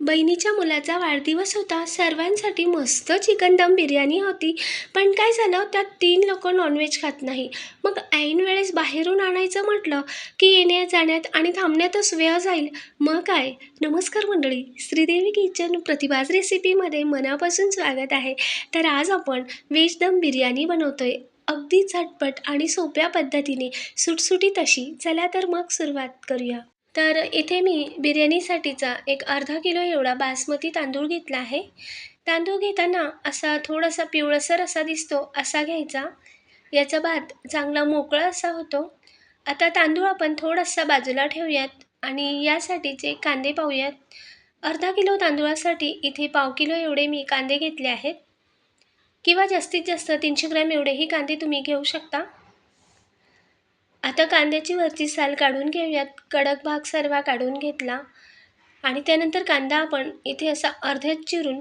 बहिणीच्या मुलाचा वाढदिवस होता. सर्वांसाठी मस्त चिकन दम बिर्याणी होती. पण काय झालं? त्यात तीन लोक नॉनव्हेज खात नाही. मग ऐन वेळेस बाहेरून आणायचं म्हटलं की येण्या जाण्यात आणि थांबण्यातच वेळ जाईल. मग काय? नमस्कार मंडळी. श्रीदेवी किचन प्रतिभाज रेसिपीमध्ये मनापासून स्वागत आहे. तर आज आपण व्हेज दम बिर्याणी बनवतोय. अगदी झटपट आणि सोप्या पद्धतीने सुटसुटीत अशी. चला तर मग सुरुवात करूया. तर इथे मी बिर्याणीसाठीचा एक अर्धा किलो एवढा बासमती तांदूळ घेतला आहे. तांदूळ घेताना असा थोडासा पिवळसर असा दिसतो असा घ्यायचा. याचा भात चांगला मोकळा असा होतो. आता तांदूळ आपण थोडासा बाजूला ठेवूयात आणि यासाठीचे कांदे पाहूयात. अर्धा किलो तांदूळासाठी इथे पाव किलो एवढे मी कांदे घेतले आहेत. किंवा जास्तीत जास्त तीनशे ग्रॅम एवढेही कांदे तुम्ही घेऊ शकता. आता कांद्याची वरची साल काढून घेऊयात. कडक भाग सर्व काढून घेतला. आणि त्यानंतर कांदा आपण इथे असा अर्ध्यात चिरून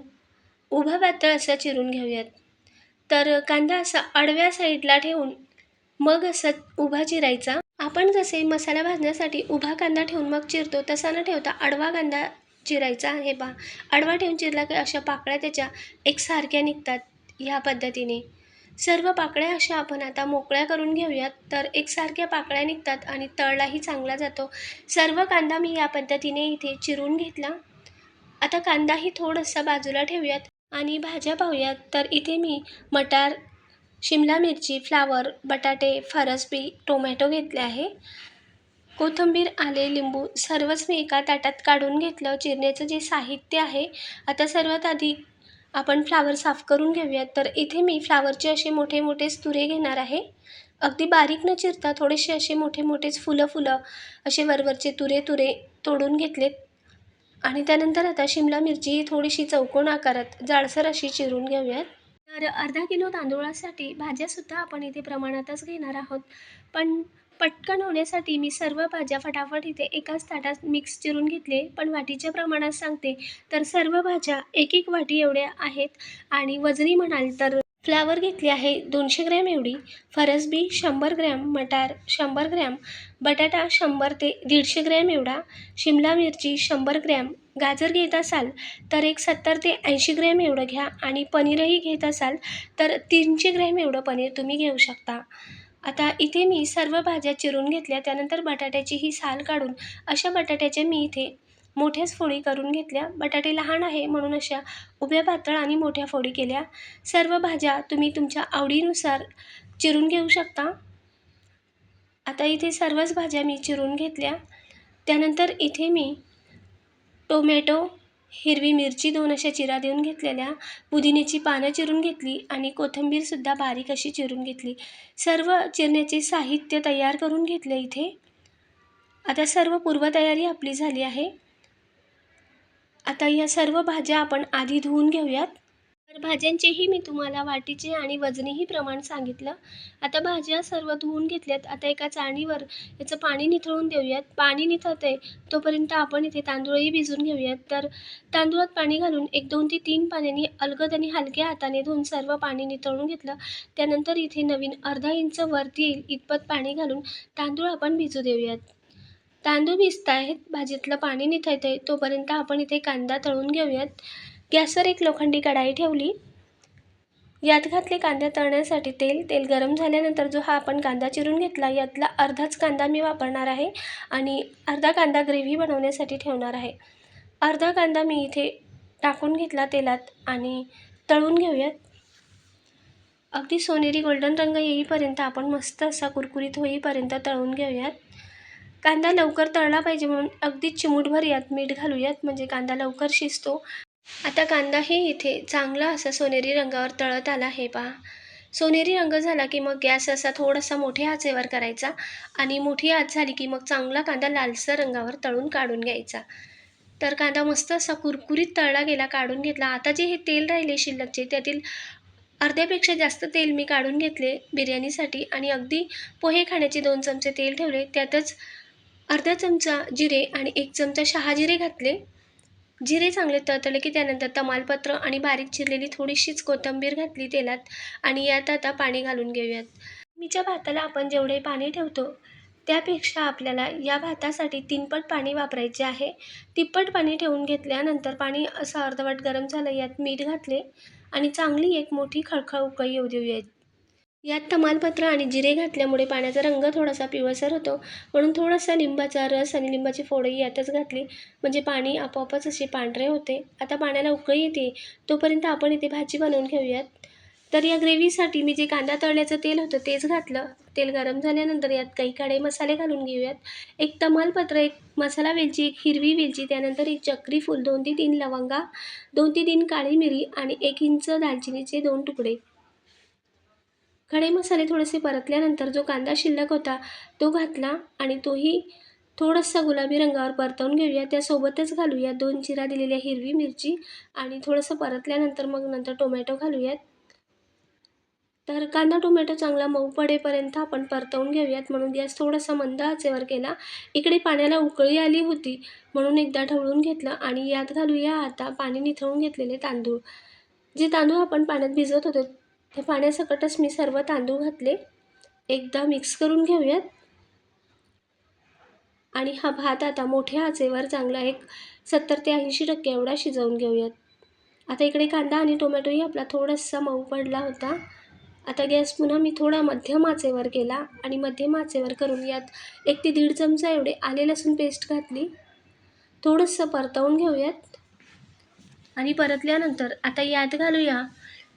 उभा पातळ असा चिरून घेऊयात. तर कांदा असा आडव्या साईडला ठेवून मग असा उभा चिरायचा. आपण जसे मसाला भाजण्यासाठी उभा कांदा ठेवून मग चिरतो तसा न ठेवता आडवा कांदा चिरायचा. हे पहा आडवा ठेवून चिरला की अशा पाकळ्या त्याच्या एकसारख्या निघतात ह्या पद्धतीने. सर्व पाकळ्या अशा आपण आता मोकळ्या करून घेऊयात. तर एकसारख्या पाकळ्या निघतात आणि तळलाही चांगला जातो. सर्व कांदा मी या पद्धतीने इथे चिरून घेतला. आता कांदाही थोडासा बाजूला ठेवूयात आणि भाज्या पाहूयात. तर इथे मी मटार शिमला मिरची फ्लावर बटाटे फरसबी टोमॅटो घेतले आहे. कोथिंबीर आले लिंबू सर्वच मी एका ताटात काढून घेतलं. चिरण्याचं जे साहित्य आहे आता सर्वात आधी आपण फ्लावर साफ करून घेऊयात. तर इथे मी फ्लावरचे असे मोठे मोठे तुरे घेणार आहे. अगदी बारीक न चिरता थोडेसे असे मोठे मोठेच फुलं फुलं असे वरवरचे तुरे तुरे तोडून घेतलेत. आणि त्यानंतर आता शिमला मिरची ही थोडीशी चौकोन आकारात जाडसर अशी चिरून घेऊयात. तर अर्धा किलो तांदूळासाठी भाज्यासुद्धा आपण इथे प्रमाणातच घेणार आहोत. पण पटकन होण्यासाठी मी सर्व भाज्या फटाफट इथे एकाच ताटात मिक्स चिरून घेतले. पण वाटीच्या प्रमाणात सांगते तर सर्व भाज्या एक एक वाटी एवढ्या आहेत. आणि वजनी म्हणाल तर फ्लावर घेतली आहे दोनशे ग्रॅम एवढी. फरसबी शंभर ग्रॅम मटार शंभर ग्रॅम बटाटा शंभर ते दीडशे ग्रॅम एवढा शिमला मिरची शंभर ग्रॅम गाजर घेत असाल तर एक सत्तर ते ऐंशी ग्रॅम एवढं घ्या आणि पनीरही घेत असाल तर तीनशे ग्रॅम एवढं पनीर तुम्ही घेऊ शकता. आता इथे मी सर्व भाज्या चिरून घेतल्या त्यानंतर बटाट्याची ही साल काढून अशा बटाट्याच्या मी इथे मोठ्याच फोडी करून घेतल्या. बटाटे लहान आहे म्हणून अशा उभ्या पातळ आणि मोठ्या फोडी केल्या. सर्व भाज्या तुम्ही तुमच्या आवडीनुसार चिरून घेऊ शकता. आता इथे सर्वच भाज्या मी चिरून घेतल्या. त्यानंतर इथे मी टोमॅटो हिरवी मिरची दोन अशा चिरा देऊन घेतलेल्या पुदिन्याची पानं चिरून घेतली आणि कोथिंबीरसुद्धा बारीक अशी चिरून घेतली. सर्व चिरण्याचे साहित्य तयार करून घेतले इथे. आता सर्व पूर्वतयारी आपली झाली आहे. आता या सर्व भाज्या आपण आधी धुवून घेऊयात. तर भाज्यांचेही मी तुम्हाला वाटीचे आणि वजनीही प्रमाण सांगितलं. आता भाज्या सर्व धुवून घेतल्यात. आता एका चाळणीवर याचं पाणी निथळून देऊयात. पाणी निथळते तोपर्यंत आपण इथे तांदूळही भिजून घेऊयात. तर तांदूळात पाणी घालून एक दोन ते तीन पाण्याने अलगद आणि हलक्या हाताने धुवून सर्व पाणी निथळून घेतलं. त्यानंतर इथे नवीन अर्धा इंच वरती येईल इतपत पाणी घालून तांदूळ आपण भिजू देऊयात. तांदूळ भिजत आहेत भाजीतलं पाणी निथळतं आहे तोपर्यंत आपण इथे कांदा तळून घेऊयात. गॅसवर एक लोखंडी कढाई ठेवली. यात घातले कांदा तळण्यासाठी तेल. तेल गरम झाल्यानंतर जो हा आपण कांदा चिरून घेतला यातला अर्धाच कांदा मी वापरणार आहे आणि अर्धा कांदा ग्रेव्ही बनवण्यासाठी ठेवणार आहे. अर्धा कांदा मी इथे टाकून घेतला तेलात आणि तळून घेऊयात. अगदी सोनेरी गोल्डन रंग येईपर्यंत आपण मस्त असा कुरकुरीत होईपर्यंत तळून घेऊयात. कांदा लवकर तळला पाहिजे म्हणून अगदी चिमूटभर यात मीठ घालूयात म्हणजे कांदा लवकर शिजतो. आता कांदाही इथे चांगला असा सोनेरी रंगावर तळत आला हे पहा. सोनेरी रंग झाला की मग गॅस असा थोडासा मोठ्या आचेवर करायचा आणि मोठी आच झाली की मग चांगला कांदा लालसर रंगावर तळून काढून घ्यायचा. तर कांदा मस्त असा कुरकुरीत तळला गेला काढून घेतला. आता जे हे तेल राहिले शिल्लकचे त्यातील अर्ध्यापेक्षा जास्त तेल मी काढून घेतले बिर्याणीसाठी आणि अगदी पोहे खाण्याचे दोन चमचे तेल ठेवले. त्यातच अर्धा चमचा जिरे आणि एक चमचा शहाजिरे घातले. जिरे चांगले तळतळले की त्यानंतर तमालपत्र आणि बारीक चिरलेली थोडीशीच कोथिंबीर घातली तेलात आणि यात आता पाणी घालून घेऊयात. मीच्या भाताला आपण जेवढे पाणी ठेवतो त्यापेक्षा आपल्याला या भातासाठी तीनपट पाणी वापरायचे आहे. तिप्पट पाणी ठेवून घेतल्यानंतर पाणी असं अर्धवट गरम झालं यात मीठ घातले आणि चांगली एक मोठी खळखळ उकळी येऊ देऊयात. यात तमालपत्र आणि जिरे घातल्यामुळे पाण्याचा रंग थोडासा पिवळसर होतो. म्हणून थोडासा लिंबाचा रस आणि लिंबाची फोडही यातच घातली. म्हणजे पाणी आपोआपच असे पांढरे होते. आता पाण्याला उकळी येते. तोपर्यंत आपण इथे भाजी बनवून घेऊयात. तर या ग्रेव्हीसाठी मी जे कांदा तळण्याचं तेल होतं तेच घातलं. तेल गरम झाल्यानंतर यात काही काळे मसाले घालून घेऊयात. एक तमालपत्र एक मसाला वेलची एक हिरवी वेलची त्यानंतर एक चक्री फूल दोन ते तीन लवंगा दोन ते तीन काळी मिरी आणि एक इंच दालचिनीचे दोन तुकडे. खडे मसाले थोडेसे परतल्यानंतर जो कांदा शिल्लक होता तो घातला आणि तोही थोडासा गुलाबी रंगावर परतवून घेऊया. त्यासोबतच घालूया दोन चिरा दिलेल्या हिरवी मिरची आणि थोडंसं परतल्यानंतर मग नंतर टोमॅटो घालूयात. तर कांदा टोमॅटो चांगला मऊ पडेपर्यंत आपण परतवून घेऊयात. म्हणून गॅस थोडासा मंद आचेवर केला. इकडे पाण्याला उकळी आली होती म्हणून एकदा ढवळून घेतलं आणि यात घालूया आता पाणी निथळून घेतलेले तांदूळ. जे तांदूळ आपण पाण्यात भिजवत होतो त्या पाण्यासकटच मी सर्व तांदूळ घातले. एकदा मिक्स करून घेऊयात. आणि हा भात आता मोठ्या आचेवर चांगला एक सत्तर ते ऐंशी टक्के एवढा शिजवून घेऊयात. आता इकडे कांदा आणि टोमॅटोही आपला थोडासा मऊ पडला होता. आता गॅस पुन्हा मी थोडा मध्यम आचेवर केला आणि मध्यम आचेवर करून यात एक ते दीड चमचा एवढे आले लसूण पेस्ट घातली. थोडंसं परतवून घेऊयात. आणि परतल्यानंतर आता यात घालूया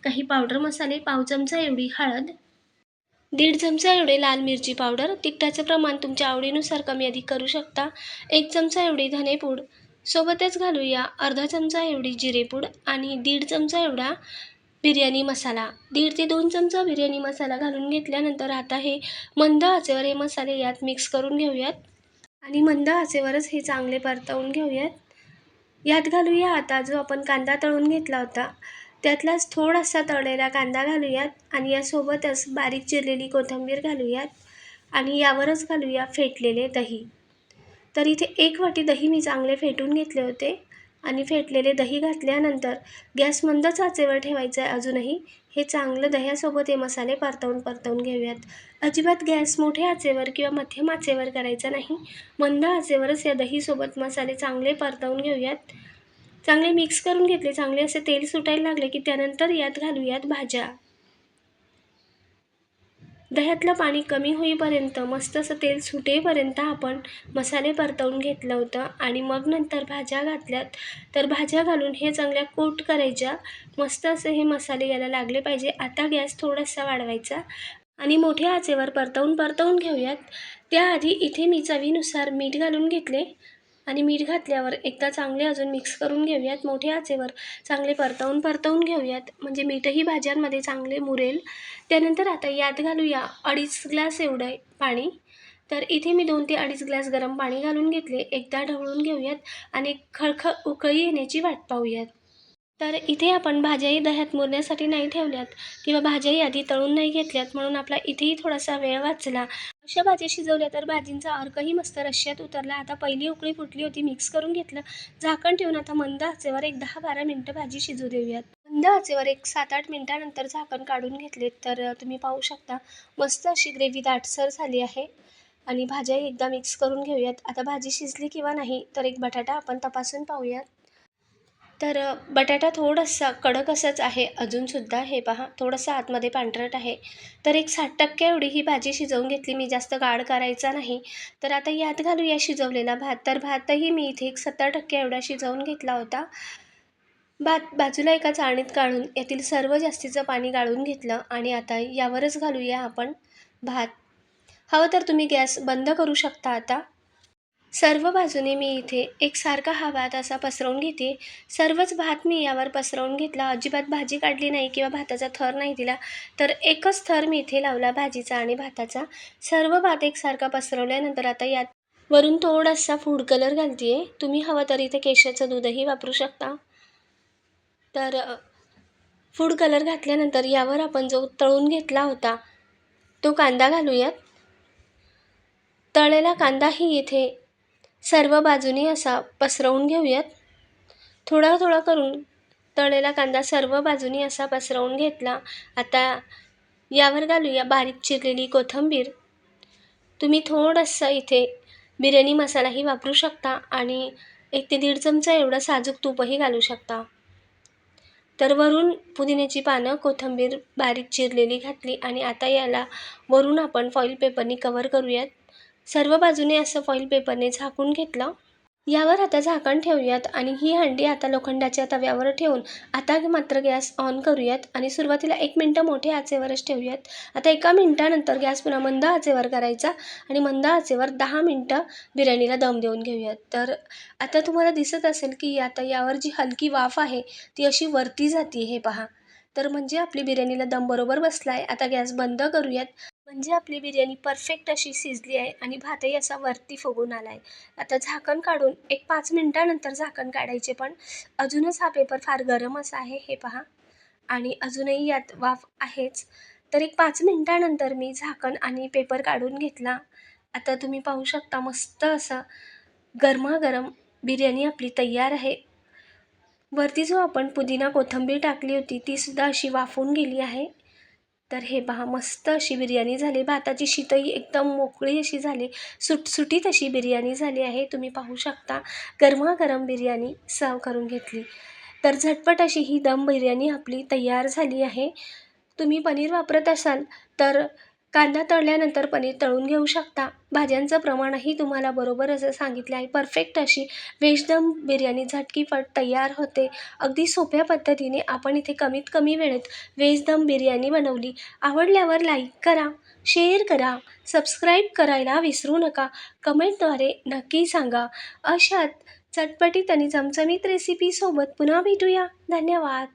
काही पावडर मसाले पाव चमचा एवढी हळद दीड चमचा एवढे लाल मिरची पावडर तिखटाचं प्रमाण तुमच्या आवडीनुसार कमी अधिक करू शकता. एक चमचा एवढी धनेपूड सोबतच घालूया अर्धा चमचा एवढी जिरेपूड आणि दीड चमचा एवढा बिर्याणी मसाला. दीड ते दोन चमचा बिर्याणी मसाला घालून घेतल्यानंतर आता हे मंद आचेवर हे मसाले यात मिक्स करून घेऊयात. आणि मंद आचेवरच हे चांगले परतवून घेऊयात. यात घालूया आता जो आपण कांदा तळून घेतला होता. त्यातलाच थोडासा तळलेला कांदा घालूयात आणि यासोबतच बारीक चिरलेली कोथिंबीर घालूयात आणि यावरच घालूया फेटलेले दही. तर इथे एक वाटी दही मी चांगले फेटून घेतले होते आणि फेटलेले दही घातल्यानंतर गॅस मंदच आचेवर ठेवायचं आहे अजूनही. हे चांगलं दह्यासोबत हे मसाले परतवून परतवून घेऊयात. अजिबात गॅस मोठ्या आचेवर किंवा मध्यम आचेवर करायचा नाही. मंद आचेवरच या दहीसोबत मसाले चांगले परतवून घेऊयात. चांगले मिक्स करून घेतले. चांगले असे तेल सुटायला लागले की त्यानंतर यात घालूयात भाज्या. दह्यातलं पाणी कमी होईपर्यंत मस्त असं तेल सुटेपर्यंत आपण मसाले परतवून घेतलं होतं आणि मग नंतर भाज्या घातल्यात. तर भाज्या घालून हे चांगल्या कोट करायच्या. मस्त असे हे मसाले याला लागले पाहिजे. आता गॅस थोडासा वाढवायचा आणि मोठ्या आचेवर परतवून परतवून घेऊयात. त्याआधी इथे मी चवीनुसार मीठ घालून घेतले. आणि मीठ घातल्यावर एकदा चांगले अजून मिक्स करून घेऊयात मोठ्या आचेवर चांगले परतवून परतवून घेऊयात. म्हणजे मीठही भाज्यांमध्ये चांगले मुरेल. त्यानंतर आता यात घालूया अडीच ग्लास एवढं पाणी. तर इथे मी दोन ते अडीच ग्लास गरम पाणी घालून घेतले. एकदा ढवळून घेऊयात आणि खळखळ उकळी येण्याची वाट पाहूयात. तर इथे आपण भाज्याही दह्यात मुरण्यासाठी नाही ठेवल्यात किंवा भाज्याही आधी तळून नाही घेतल्यात म्हणून आपला इथेही थोडासा वेळ वाचला. अशा भाज्या शिजवल्या तर भाजींचा अर्कही मस्त रश्श्यात उतरला. आता पहिली उकळी फुटली होती मिक्स करून घेतलं. झाकण ठेवून आता मंद आचेवर एक दहा बारा मिनटं भाजी शिजू देऊयात. मंद आचेवर एक सात आठ मिनटानंतर झाकण काढून घेतले तर तुम्ही पाहू शकता मस्त अशी ग्रेव्ही दाटसर झाली आहे. आणि भाज्याही एकदा मिक्स करून घेऊयात. आता भाजी शिजली किंवा नाही तर एक बटाटा आपण तपासून पाहूयात. तर बटाटा थोडासा कडक असाच आहे अजूनसुद्धा हे पहा थोडंसं आतमध्ये पांढरट आहे. तर एक साठ टक्के एवढी ही भाजी शिजवून घेतली. मी जास्त गाळ करायचा नाही. तर आता यात घालूया शिजवलेला भात. तर भातही मी इथे एक सत्तर टक्के एवढा शिजवून घेतला होता. भात बाजूला एका चाळणीत काढून यातील सर्व जास्तीचं पाणी गाळून घेतलं आणि आता यावरच घालूया आपण भात. हवं तर तुम्ही गॅस बंद करू शकता आता. सर्व बाजूने मी इथे एकसारखा हा भात असा पसरवून घेते. सर्वच भात मी यावर पसरवून घेतला. अजिबात भाजी काढली नाही किंवा भाताचा थर नाही दिला तर एकच थर मी इथे लावला भाजीचा आणि भाताचा. सर्व भात एकसारखा पसरवल्यानंतर आता यात वरून थोडासा फूड कलर घालते आहे तुम्ही हवं तर इथे केशरचं दूधही वापरू शकता. तर फूड कलर घातल्यानंतर यावर आपण जो तळून घेतला होता तो कांदा घालूयात. तळलेला कांदाही इथे सर्व बाजूनी असा पसरवून घेऊयात. थोडा थोडा करून तळलेला कांदा सर्व बाजूनी असा पसरवून घेतला. आता यावर घालूया बारीक चिरलेली कोथिंबीर. तुम्ही थोडंसं इथे बिर्याणी मसालाही वापरू शकता आणि एक ते दीड चमचा एवढं साजूक तूपही घालू शकता. तर वरून पुदिन्याची पानं कोथिंबीर बारीक चिरलेली घातली आणि आता याला वरून आपण फॉईल पेपरनी कवर करूयात. सर्व बाजूने असं फॉईल पेपरने झाकून घेतलं. यावर आता झाकण ठेवूयात आणि ही हंडी आता लोखंडाच्या तव्यावर ठेवून आता मात्र गॅस ऑन करूयात आणि सुरुवातीला एक मिनटं मोठ्या आचेवरच ठेवूयात. आता एका मिनटानंतर गॅस पुन्हा मंद आचेवर करायचा आणि मंद आचेवर दहा मिनटं बिर्याणीला दम देऊन घेऊयात. तर आता तुम्हाला दिसत असेल की आता यावर जी हलकी वाफ आहे ती अशी वरती जाते हे पहा. तर म्हणजे आपली बिर्याणीला दम बरोबर बसला आहे आता गॅस बंद करूयात. म्हणजे आपली बिर्याणी परफेक्ट अशी शिजली आहे आणि भातही असा वरती फुगून आला आहे आता झाकण काढून एक पाच मिनटानंतर झाकण काढायचे पण अजूनच हा पेपर फार गरम असा आहे हे पहा. आणि अजूनही यात वाफ आहेच. तर एक पाच मिनटानंतर मी झाकण आणि पेपर काढून घेतला. आता तुम्ही पाहू शकता मस्त असं गरमागरम बिर्याणी आपली तयार आहे. वरती जो आपण पुदिना कोथिंबीर टाकली होती तीसुद्धा अशी वाफून गेली आहे. तर हे पहा मस्त अशी बिर्याणी झाली. भाताची शीतही एकदम मोकळी अशी झाली. सुटसुटीत अशी बिर्याणी झाली आहे. तुम्ही पाहू शकता गरमागरम बिर्याणी सर्व करून घेतली. तर झटपट अशी ही दम बिर्याणी आपली तयार झाली आहे. तुम्ही पनीर वापरत असाल तर कांदा तळल्यानंतर पनीर तळून घेऊ शकता. भाज्यांचं प्रमाणही तुम्हाला बरोबर असं सांगितलं आहे. परफेक्ट अशी व्हेज दम बिर्याणी झटकीपट तयार होते. अगदी सोप्या पद्धतीने आपण इथे कमीत कमी वेळेत व्हेज दम बिर्याणी बनवली. आवडल्यावर लाईक करा शेअर करा सबस्क्राईब करायला विसरू नका. कमेंटद्वारे नक्की सांगा. अशात चटपटीत आणि चमचमीत रेसिपीसोबत पुन्हा भेटूया. धन्यवाद.